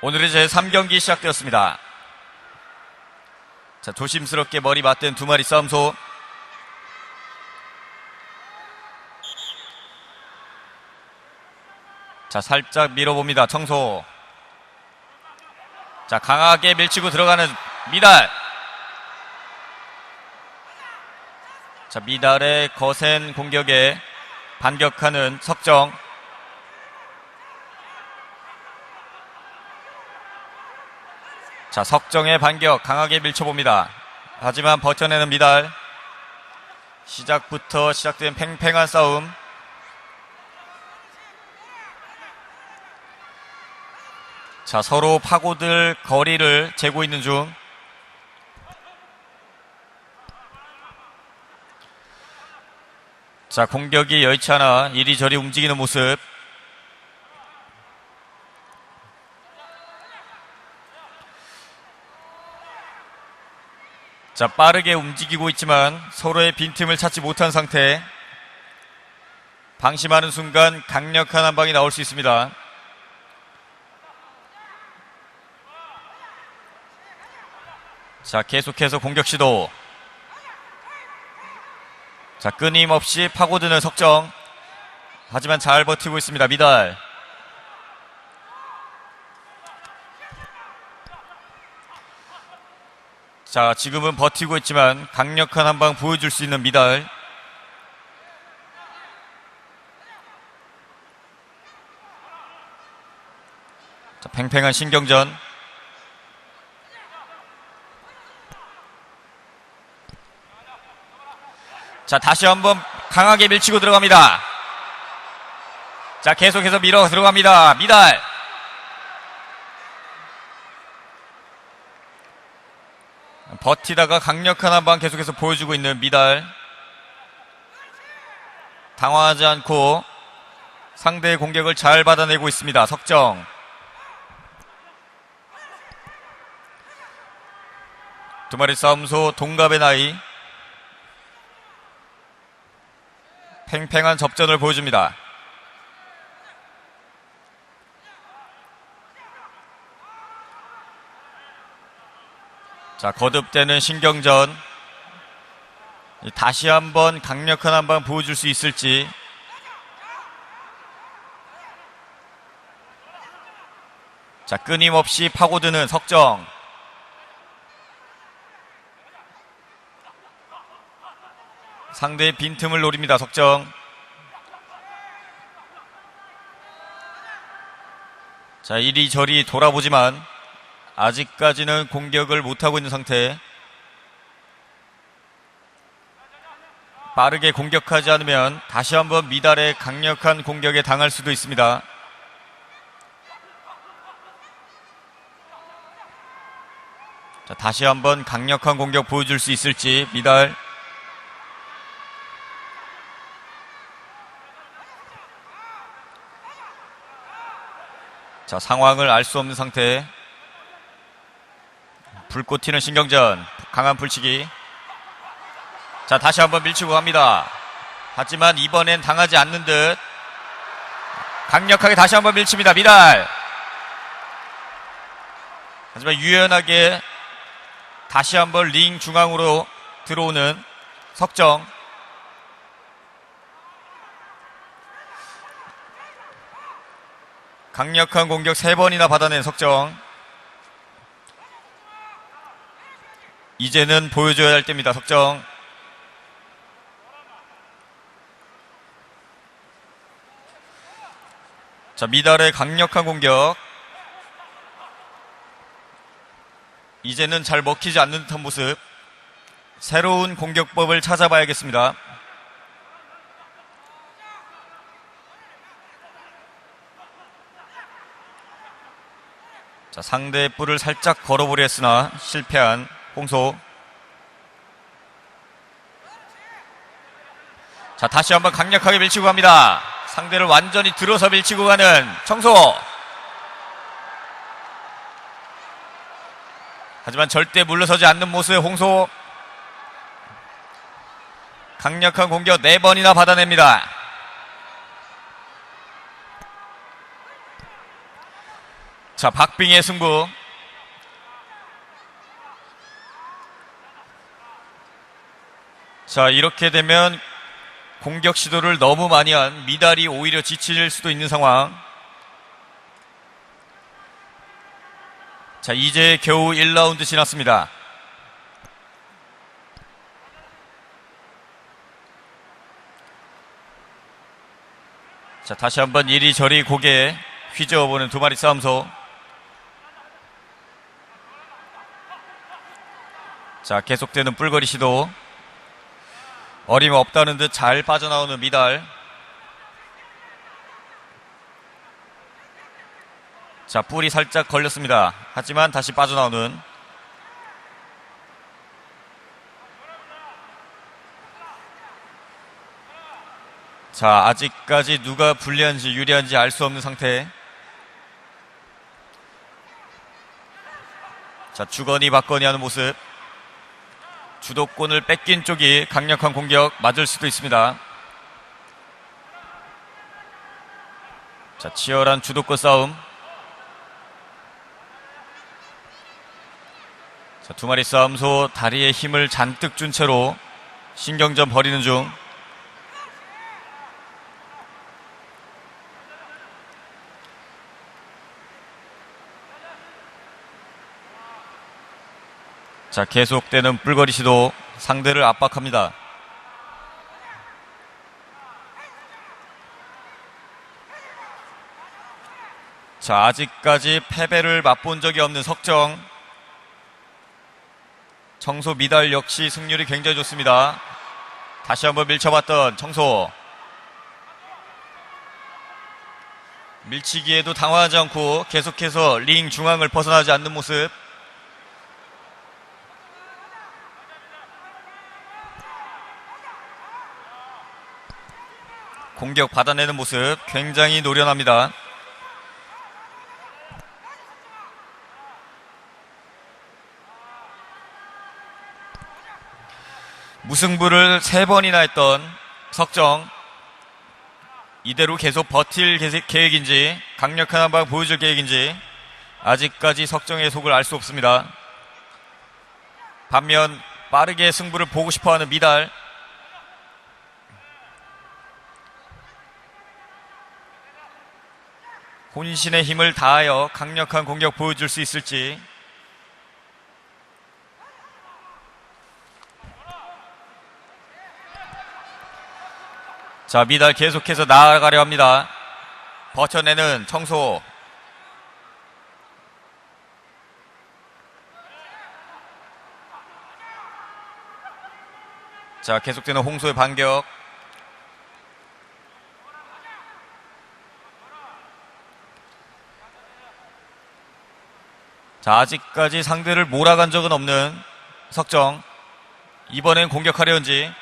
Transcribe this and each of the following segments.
오늘의 제3경기 시작되었습니다. 자, 조심스럽게 머리 맞댄 두 마리 싸움소. 자, 살짝 밀어봅니다. 청소. 자, 강하게 밀치고 들어가는 미달. 자, 미달의 거센 공격에 반격하는 석정. 자, 석정의 반격 강하게 밀쳐봅니다. 하지만 버텨내는 미달. 시작부터 시작된 팽팽한 싸움. 자, 서로 파고들 거리를 재고 있는 중. 자, 공격이 여의치 않아 이리저리 움직이는 모습. 자, 빠르게 움직이고 있지만 서로의 빈틈을 찾지 못한 상태. 방심하는 순간 강력한 한 방이 나올 수 있습니다. 자, 계속해서 공격 시도. 자, 끊임없이 파고드는 석정. 하지만 잘 버티고 있습니다. 미달. 자, 지금은 버티고 있지만 강력한 한방 보여줄 수 있는 미달. 자, 팽팽한 신경전. 자, 다시 한번 강하게 밀치고 들어갑니다. 자, 계속해서 밀어 들어갑니다. 미달. 버티다가 강력한 한방 계속해서 보여주고 있는 미달. 당황하지 않고 상대의 공격을 잘 받아내고 있습니다. 석정. 두 마리 싸움소 동갑의 나이. 팽팽한 접전을 보여줍니다. 자, 거듭되는 신경전. 다시 한번 강력한 한방 보여줄 수 있을지. 자, 끊임없이 파고드는 석정. 상대의 빈틈을 노립니다, 석정. 자, 이리저리 돌아보지만 아직까지는 공격을 못하고 있는 상태. 빠르게 공격하지 않으면 다시 한번 미달의 강력한 공격에 당할 수도 있습니다. 자, 다시 한번 강력한 공격 보여줄 수 있을지 미달. 자, 상황을 알 수 없는 상태. 불꽃 튀는 신경전. 강한 불치기. 자, 다시 한번 밀치고 갑니다. 하지만 이번엔 당하지 않는 듯. 강력하게 다시 한번 밀칩니다. 미달. 하지만 유연하게 다시 한번 링 중앙으로 들어오는 석정. 강력한 공격 세 번이나 받아낸 석정. 이제는 보여줘야 할 때입니다. 석정. 자, 미달의 강력한 공격. 이제는 잘 먹히지 않는 듯한 모습. 새로운 공격법을 찾아봐야겠습니다. 자, 상대의 뿔을 살짝 걸어보려 했으나 실패한 홍소. 자, 다시 한번 강력하게 밀치고 갑니다. 상대를 완전히 들어서 밀치고 가는 청소. 하지만 절대 물러서지 않는 모습의 홍소. 강력한 공격 네번이나 받아냅니다. 자, 박빙의 승부. 자, 이렇게 되면 공격 시도를 너무 많이 한 미달이 오히려 지칠 수도 있는 상황. 자, 이제 겨우 1라운드 지났습니다. 자, 다시 한번 이리저리 고개 휘저어보는 두 마리 싸움소. 자, 계속되는 뿔거리 시도. 어림없다는 듯 잘 빠져나오는 미달. 자, 뿔이 살짝 걸렸습니다. 하지만 다시 빠져나오는. 자, 아직까지 누가 불리한지 유리한지 알 수 없는 상태. 자, 주거니 받거니 하는 모습. 주도권을 뺏긴 쪽이 강력한 공격 맞을 수도 있습니다. 자, 치열한 주도권 싸움. 자, 두 마리 싸움소 다리에 힘을 잔뜩 준 채로 신경전 벌이는 중. 자, 계속되는 뿔거리 시도 상대를 압박합니다. 자, 아직까지 패배를 맛본 적이 없는 석정. 청소 미달 역시 승률이 굉장히 좋습니다. 다시 한번 밀쳐봤던 청소. 밀치기에도 당황하지 않고 계속해서 링 중앙을 벗어나지 않는 모습. 공격 받아내는 모습 굉장히 노련합니다. 무승부를 세 번이나 했던 석정 이대로 계속 버틸 계- 계획인지 강력한 한방 보여줄 계획인지 아직까지 석정의 속을 알 수 없습니다. 반면 빠르게 승부를 보고 싶어하는 미달 혼신의 힘을 다하여 강력한 공격 보여줄 수 있을지. 자 미달 계속해서 나아가려 합니다. 버텨내는 청소. 자 계속되는 홍소의 반격 자, 아직까지 상대를 몰아간 적은 없는 석정. 이번엔 공격하려는지.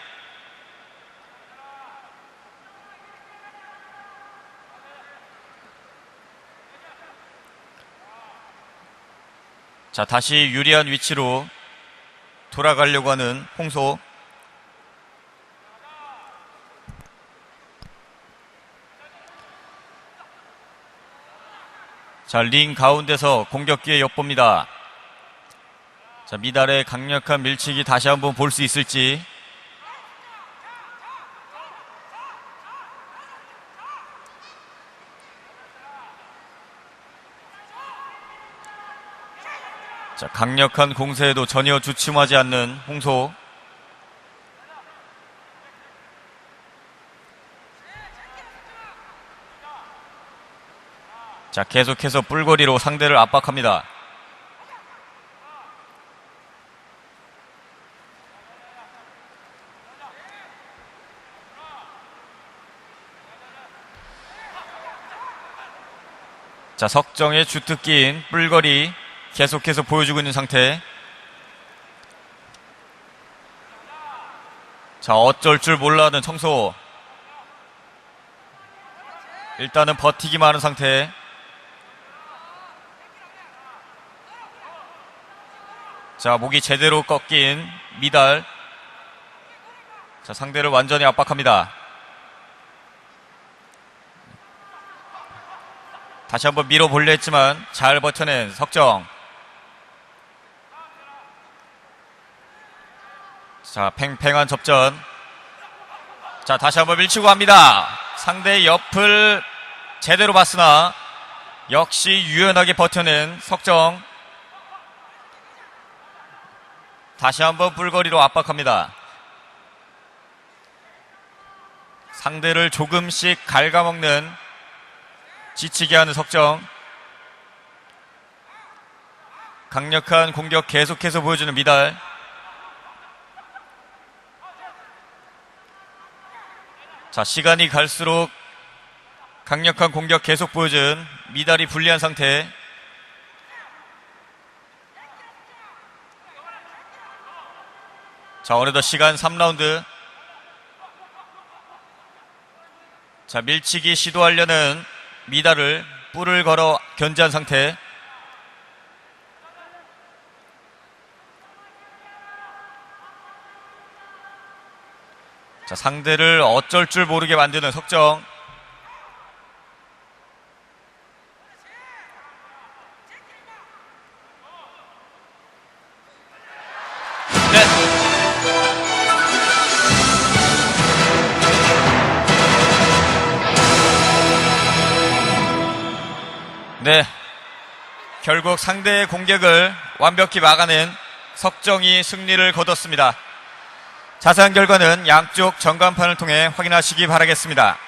자, 다시 유리한 위치로 돌아가려고 하는 홍소. 자, 링 가운데서 공격 기회 엿봅니다. 자, 미달의 강력한 밀치기 다시 한번 볼 수 있을지. 자, 강력한 공세에도 전혀 주춤하지 않는 홍소. 자, 계속해서 뿔거리로 상대를 압박합니다. 자, 석정의 주특기인 뿔거리 계속해서 보여주고 있는 상태. 자, 어쩔 줄 몰라하는 청소. 일단은 버티기만 하는 상태. 자, 목이 제대로 꺾인 미달. 자, 상대를 완전히 압박합니다. 다시 한번 밀어보려 했지만 잘 버텨낸 석정. 자, 팽팽한 접전. 자, 다시 한번 밀치고 갑니다. 상대의 옆을 제대로 봤으나 역시 유연하게 버텨낸 석정. 다시 한번 불거리로 압박합니다. 상대를 조금씩 갉아먹는 지치게 하는 석정. 강력한 공격 계속해서 보여주는 미달. 자, 시간이 갈수록 강력한 공격 계속 보여준 미달이 불리한 상태. 자, 어느덧 시간 3라운드. 자, 밀치기 시도하려는 미달을 뿔을 걸어 견제한 상태. 자, 상대를 어쩔 줄 모르게 만드는 석정. 결국 상대의 공격을 완벽히 막아낸 석정이 승리를 거뒀습니다. 자세한 결과는 양쪽 전광판을 통해 확인하시기 바라겠습니다.